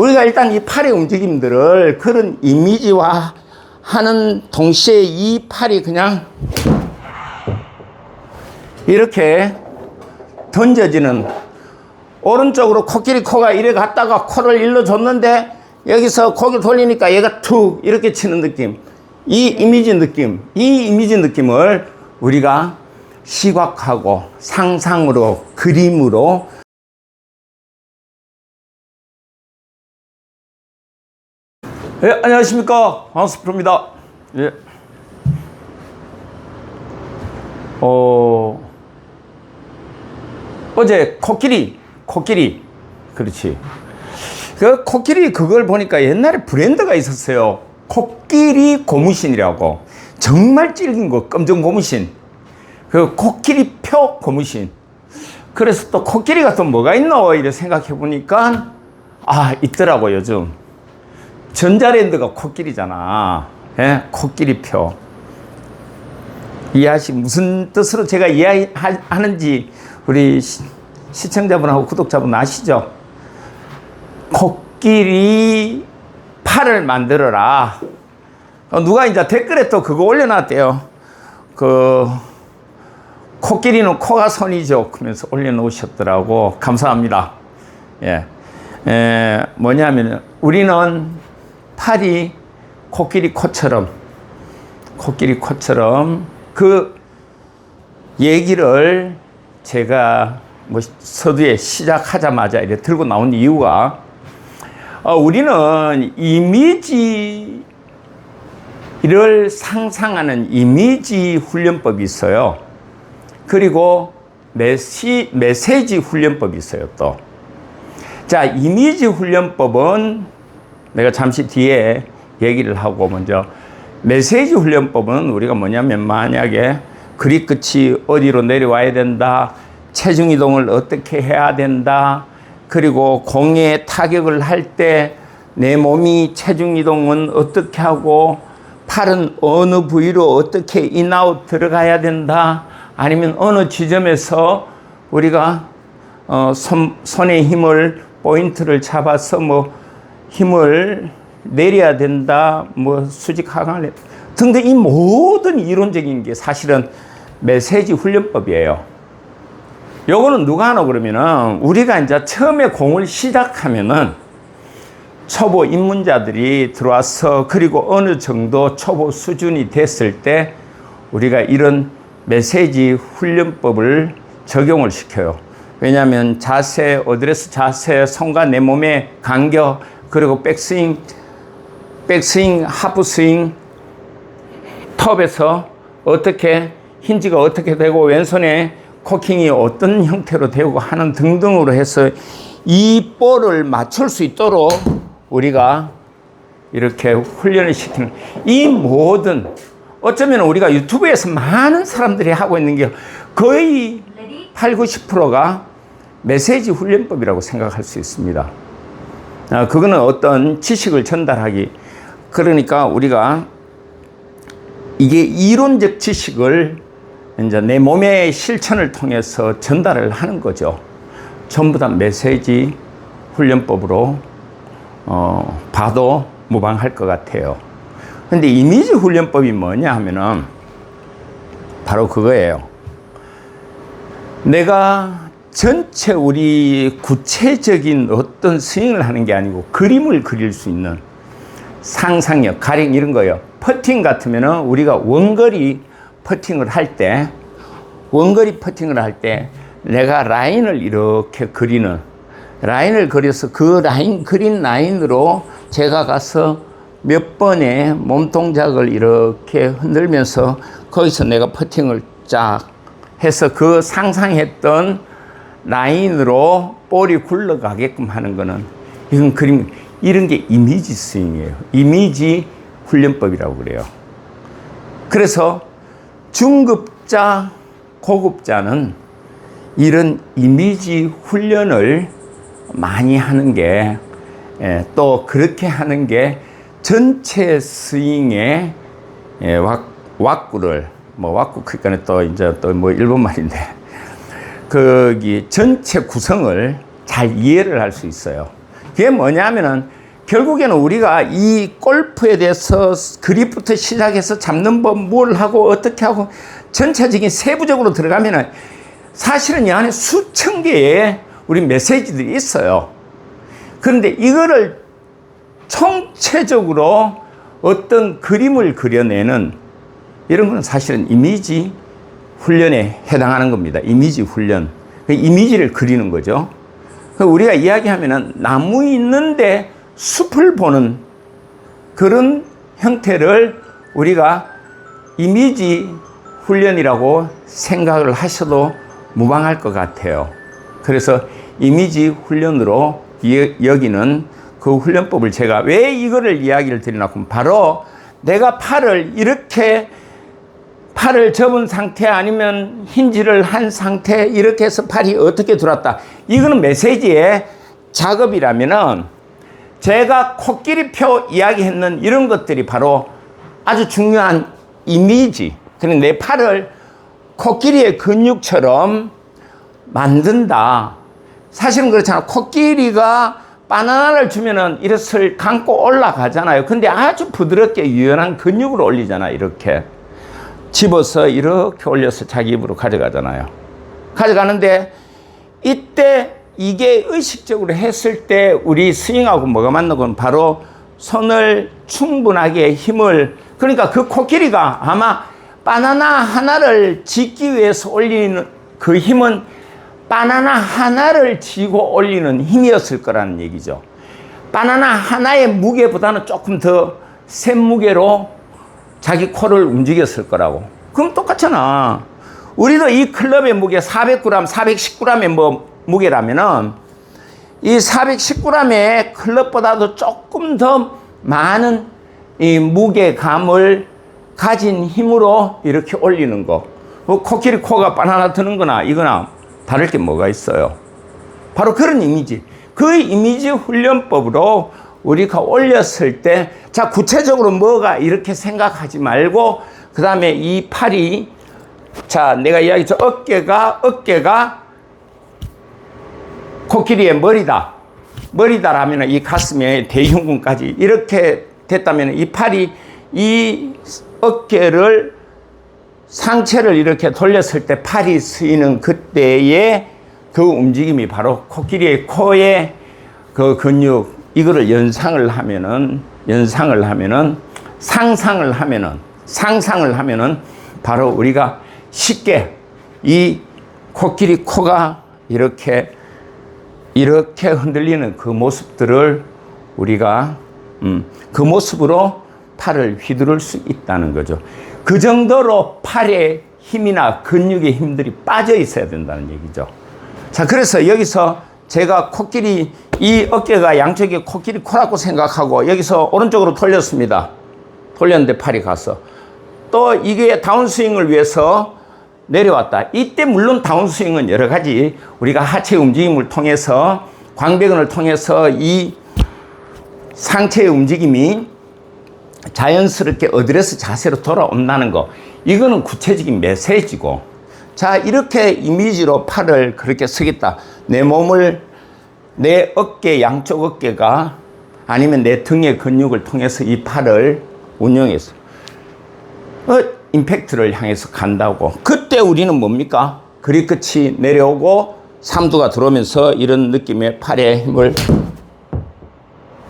우리가 일단 이 팔의 움직임들을 그런 이미지화 하는 동시에 이 팔이 그냥 이렇게 던져지는 오른쪽으로 코끼리 코가 이래 갔다가 코를 일러 줬는데 여기서 고개 돌리니까 얘가 툭 이렇게 치는 느낌. 이 이미지 느낌, 이 이미지 느낌을 우리가 시각하고 상상으로 그림으로 예, 안녕하십니까. 황스프로입니다. 예. 어, 어제 코끼리, 코끼리. 그렇지. 그 코끼리 그걸 보니까 옛날에 브랜드가 있었어요. 코끼리 고무신이라고. 정말 질긴 거, 검정 고무신. 그 코끼리 표 고무신. 그래서 또 코끼리가 또 뭐가 있노? 이래 생각해 보니까, 아, 있더라고, 요즘. 전자랜드가 코끼리잖아. 예? 코끼리 표. 이해하시, 무슨 뜻으로 제가 이해하는지 우리 시, 시청자분하고 구독자분 아시죠? 코끼리 팔을 만들어라. 어, 누가 이제 댓글에 또 그거 올려놨대요. 그, 코끼리는 코가 손이죠. 그러면서 올려놓으셨더라고. 감사합니다. 예. 에, 뭐냐면, 우리는 팔이 코끼리 코처럼, 코끼리 코처럼 그 얘기를 제가 뭐 서두에 시작하자마자 이렇게 들고 나온 이유가 어, 우리는 이미지를 상상하는 이미지 훈련법이 있어요. 그리고 메시, 메시지 훈련법이 있어요, 또. 자, 이미지 훈련법은 내가 잠시 뒤에 얘기를 하고 먼저 메시지 훈련법은 우리가 뭐냐면 만약에 그리 끝이 어디로 내려와야 된다, 체중 이동을 어떻게 해야 된다, 그리고 공에 타격을 할 때 내 몸이 체중 이동은 어떻게 하고 팔은 어느 부위로 어떻게 인아웃 들어가야 된다, 아니면 어느 지점에서 우리가 어, 손, 손의 힘을 포인트를 잡아서 뭐 힘을 내려야 된다, 뭐 수직 하강을 등등 이 모든 이론적인 게 사실은 메시지 훈련법이에요. 요거는 누가 하노 그러면은 우리가 이제 처음에 공을 시작하면은 초보 입문자들이 들어와서 그리고 어느 정도 초보 수준이 됐을 때 우리가 이런 메시지 훈련법을 적용을 시켜요. 왜냐하면 자세, 어드레스 자세, 손과 내 몸의 간격, 그리고 백스윙, 백스윙, 하프스윙, 톱에서 어떻게 힌지가 어떻게 되고 왼손에 코킹이 어떤 형태로 되고 하는 등등으로 해서 이 볼을 맞출 수 있도록 우리가 이렇게 훈련을 시키는 이 모든 어쩌면 우리가 유튜브에서 많은 사람들이 하고 있는 게 거의 8, 90%가 메시지 훈련법이라고 생각할 수 있습니다. 아, 그거는 어떤 지식을 전달하기. 그러니까 우리가 이게 이론적 지식을 이제 내 몸의 실천을 통해서 전달을 하는 거죠. 전부 다 메시지 훈련법으로 어, 봐도 무방할 것 같아요. 근데 이미지 훈련법이 뭐냐 하면은 바로 그거예요. 내가 전체 우리 구체적인 어떤 스윙을 하는 게 아니고 그림을 그릴 수 있는 상상력, 가령 이런 거요. 퍼팅 같으면은 우리가 원거리 퍼팅을 할 때, 원거리 퍼팅을 할 때 내가 라인을 이렇게 그리는, 라인을 그려서 그 라인, 그린 라인으로 제가 가서 몇 번의 몸 동작을 이렇게 흔들면서 거기서 내가 퍼팅을 쫙 해서 그 상상했던 라인으로 볼이 굴러가게끔 하는 거는 이건 그림 이런 게 이미지 스윙이에요. 이미지 훈련법이라고 그래요. 그래서 중급자, 고급자는 이런 이미지 훈련을 많이 하는 게, 예, 또 그렇게 하는 게 전체 스윙의 예, 왁, 왁구를, 뭐 왁구, 그러니까 또 이제 또 뭐 일본 말인데, 거기 전체 구성을 잘 이해를 할 수 있어요. 그게 뭐냐면은 결국에는 우리가 이 골프에 대해서 그립부터 시작해서 잡는 법, 뭘 하고 어떻게 하고 전체적인 세부적으로 들어가면은 사실은 이 안에 수천 개의 우리 메시지들이 있어요. 그런데 이거를 총체적으로 어떤 그림을 그려내는 이런 거는 사실은 이미지 훈련에 해당하는 겁니다. 이미지 훈련. 그 이미지를 그리는 거죠. 그 우리가 이야기하면은 나무 있는데 숲을 보는 그런 형태를 우리가 이미지 훈련이라고 생각을 하셔도 무방할 것 같아요. 그래서 이미지 훈련으로 여기는 그 훈련법을 제가 왜 이거를 이야기를 드리나 하면 바로 내가 팔을 이렇게 팔을 접은 상태 아니면 힌지를 한 상태 이렇게 해서 팔이 어떻게 들어왔다. 이거는 메시지의 작업이라면은 제가 코끼리표 이야기했는 이런 것들이 바로 아주 중요한 이미지. 그런 내 팔을 코끼리의 근육처럼 만든다. 사실은 그렇잖아. 코끼리가 바나나를 주면은 이것을 감고 올라가잖아요. 근데 아주 부드럽게 유연한 근육으로 올리잖아. 이렇게. 집어서 이렇게 올려서 자기 입으로 가져가잖아요. 가져가는데 이때 이게 의식적으로 했을 때 우리 스윙하고 뭐가 맞는 건 바로 손을 충분하게 힘을 그러니까 그 코끼리가 아마 바나나 하나를 짚기 위해서 올리는 그 힘은 바나나 하나를 쥐고 올리는 힘이었을 거라는 얘기죠. 바나나 하나의 무게보다는 조금 더 센 무게로 자기 코를 움직였을 거라고. 그럼 똑같잖아. 우리도 이 클럽의 무게 400g, 410g의 뭐 무게라면은 이 410g의 클럽보다도 조금 더 많은 이 무게감을 가진 힘으로 이렇게 올리는 거. 뭐 코끼리 코가 바나나 드는 거나 이거나 다를 게 뭐가 있어요. 바로 그런 이미지. 그 이미지 훈련법으로 우리가 올렸을 때, 자, 구체적으로 뭐가 이렇게 생각하지 말고, 그 다음에 이 팔이, 자, 내가 이야기했죠. 어깨가, 어깨가 코끼리의 머리다. 머리다라면 이 가슴에 대흉근까지 이렇게 됐다면 이 팔이 이 어깨를 상체를 이렇게 돌렸을 때 팔이 쓰이는 그때의 그 움직임이 바로 코끼리의 코의 그 근육 이거를 연상을 하면은 연상을 하면은 상상을 하면은 상상을 하면은 바로 우리가 쉽게 이 코끼리 코가 이렇게 이렇게 흔들리는 그 모습들을 우리가 음, 그 모습으로 팔을 휘두를 수 있다는 거죠. 그 정도로 팔의 힘이나 근육의 힘들이 빠져 있어야 된다는 얘기죠. 자, 그래서 여기서 제가 코끼리 이 어깨가 양쪽에 코끼리 코라고 생각하고 여기서 오른쪽으로 돌렸습니다. 돌렸는데 팔이 가서 또 이게 다운스윙을 위해서 내려왔다. 이때 물론 다운스윙은 여러 가지 우리가 하체 움직임을 통해서 광배근을 통해서 이 상체의 움직임이 자연스럽게 어드레스 자세로 돌아온다는 거. 이거는 구체적인 메시지고. 자, 이렇게 이미지로 팔을 그렇게 쓰겠다. 내 몸을 내 어깨, 양쪽 어깨가 아니면 내 등의 근육을 통해서 이 팔을 운영해서 어, 임팩트를 향해서 간다고. 그때 우리는 뭡니까? 그리 끝이 내려오고 삼두가 들어오면서 이런 느낌의 팔의 힘을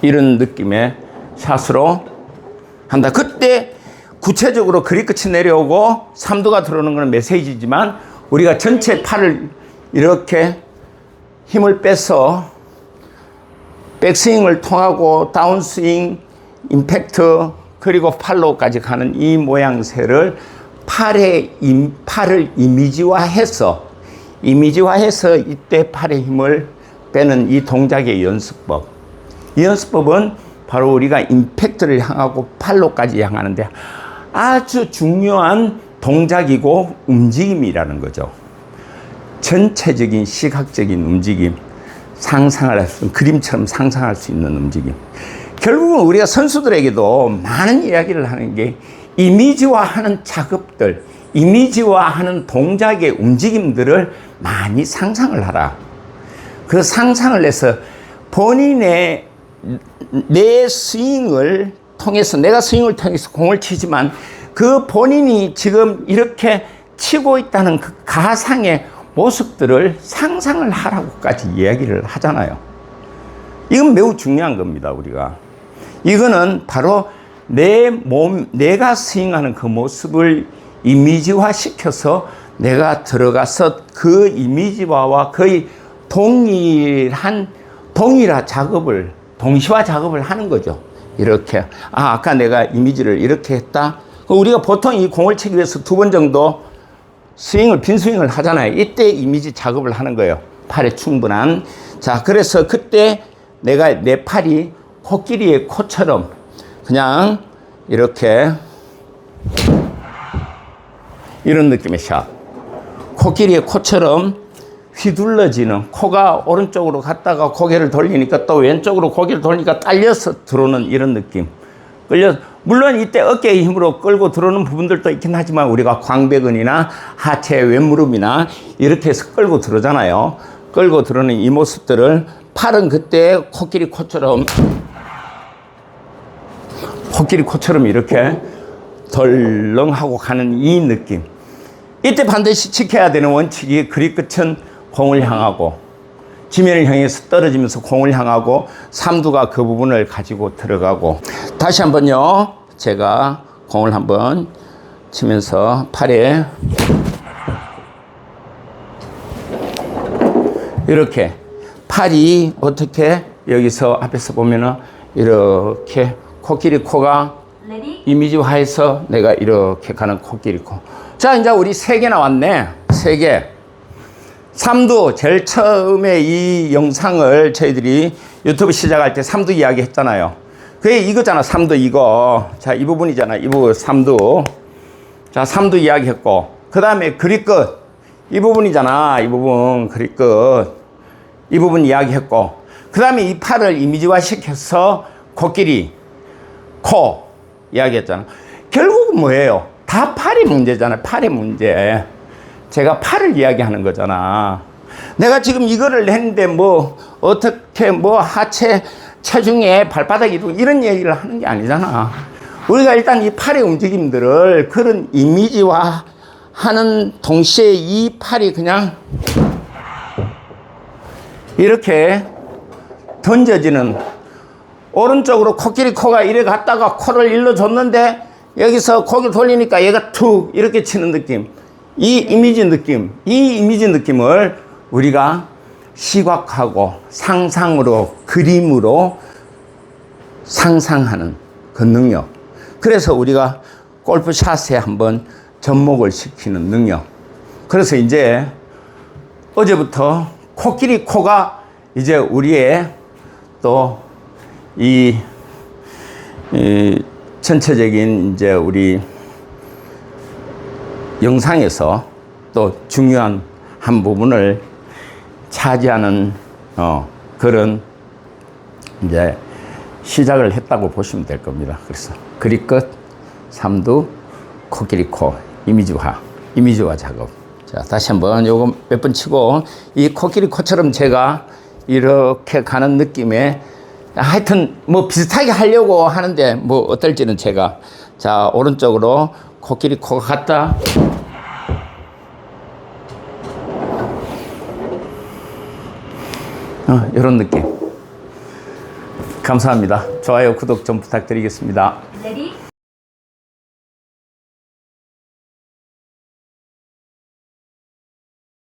이런 느낌의 샷으로 한다. 그때 구체적으로 그리 끝이 내려오고 삼두가 들어오는 것은 메시지지만 우리가 전체 팔을 이렇게 힘을 빼서 백스윙을 통하고 다운스윙, 임팩트 그리고 팔로우까지 가는 이 모양새를 팔의 임, 팔을 이미지화해서 이미지화해서 이때 팔의 힘을 빼는 이 동작의 연습법. 이 연습법은 바로 우리가 임팩트를 향하고 팔로까지 향하는데 아주 중요한 동작이고 움직임이라는 거죠. 전체적인 시각적인 움직임, 상상을 할 수, 그림처럼 상상할 수 있는 움직임. 결국은 우리가 선수들에게도 많은 이야기를 하는 게 이미지화 하는 작업들, 이미지화 하는 동작의 움직임들을 많이 상상을 하라. 그 상상을 해서 본인의 내 스윙을 통해서 내가 스윙을 통해서 공을 치지만 그 본인이 지금 이렇게 치고 있다는 그 가상의 모습들을 상상을 하라고까지 이야기를 하잖아요. 이건 매우 중요한 겁니다, 우리가. 이거는 바로 내 몸, 내가 스윙하는 그 모습을 이미지화 시켜서 내가 들어가서 그 이미지화와 거의 동일한 동일화 작업을 동시화 작업을 하는 거죠. 이렇게 아 아까 내가 이미지를 이렇게 했다. 우리가 보통 이 공을 치기 위해서 두 번 정도 스윙을 빈 스윙을 하잖아요. 이때 이미지 작업을 하는 거예요. 팔에 충분한. 자 그래서 그때 내가 내 팔이 코끼리의 코처럼 그냥 이렇게 이런 느낌의 샷. 코끼리의 코처럼 휘둘러지는 코가 오른쪽으로 갔다가 고개를 돌리니까 또 왼쪽으로 고개를 돌리니까 딸려서 들어오는 이런 느낌. 끌려 물론 이때 어깨의 힘으로 끌고 들어오는 부분들도 있긴 하지만 우리가 광배근이나 하체 왼무릎이나 이렇게 해서 끌고 들어오잖아요. 끌고 들어오는 이 모습들을 팔은 그때 코끼리 코처럼 코끼리 코처럼 이렇게 덜렁하고 가는 이 느낌. 이때 반드시 지켜야 되는 원칙이 그립 끝은 공을 향하고 지면을 향해서 떨어지면서 공을 향하고 삼두가 그 부분을 가지고 들어가고 다시 한번요. 제가 공을 한번 치면서 팔에 이렇게 팔이 어떻게 여기서 앞에서 보면은 이렇게 코끼리 코가 이미지화해서 내가 이렇게 가는 코끼리 코. 자, 이제 우리 세 개 나왔네. 세 개. 삼두, 제일 처음에 이 영상을 저희들이 유튜브 시작할 때 삼두 이야기 했잖아요. 그게 이거잖아, 삼두 이거. 자, 이 부분이잖아, 이 부분, 삼두. 자, 삼두 이야기 했고. 그 다음에 그립 끝. 이 부분이잖아, 이 부분, 그립 끝. 이 부분 이야기 했고. 그 다음에 이 팔을 이미지화 시켜서 코끼리, 코 이야기 했잖아. 결국은 뭐예요? 다 팔이 문제잖아요. 팔의 문제. 제가 팔을 이야기하는 거잖아. 내가 지금 이거를 했는데 뭐 어떻게 뭐 하체 체중에 발바닥 이동 이런 얘기를 하는 게 아니잖아. 우리가 일단 이 팔의 움직임들을 그런 이미지화 하는 동시에 이 팔이 그냥 이렇게 던져지는 오른쪽으로 코끼리 코가 이래 갔다가 코를 일러 줬는데 여기서 고개 돌리니까 얘가 툭 이렇게 치는 느낌. 이 이미지 느낌, 이 이미지 느낌을 우리가 시각하고 상상으로 그림으로 상상하는 그 능력. 그래서 우리가 골프샷에 한번 접목을 시키는 능력. 그래서 이제 어제부터 코끼리 코가 이제 우리의 또 이, 이 전체적인 이제 우리 영상에서 또 중요한 한 부분을 차지하는 어, 그런 이제 시작을 했다고 보시면 될 겁니다. 그래서 그리 끝, 삼두, 코끼리 코, 이미지화, 이미지화 작업. 자, 다시 한번 요거 몇 번 치고 이 코끼리 코처럼 제가 이렇게 가는 느낌에 하여튼 뭐 비슷하게 하려고 하는데 뭐 어떨지는 제가 자 오른쪽으로 코끼리 코가 갔다. 어, 이런 느낌. 감사합니다. 좋아요 구독 좀 부탁드리겠습니다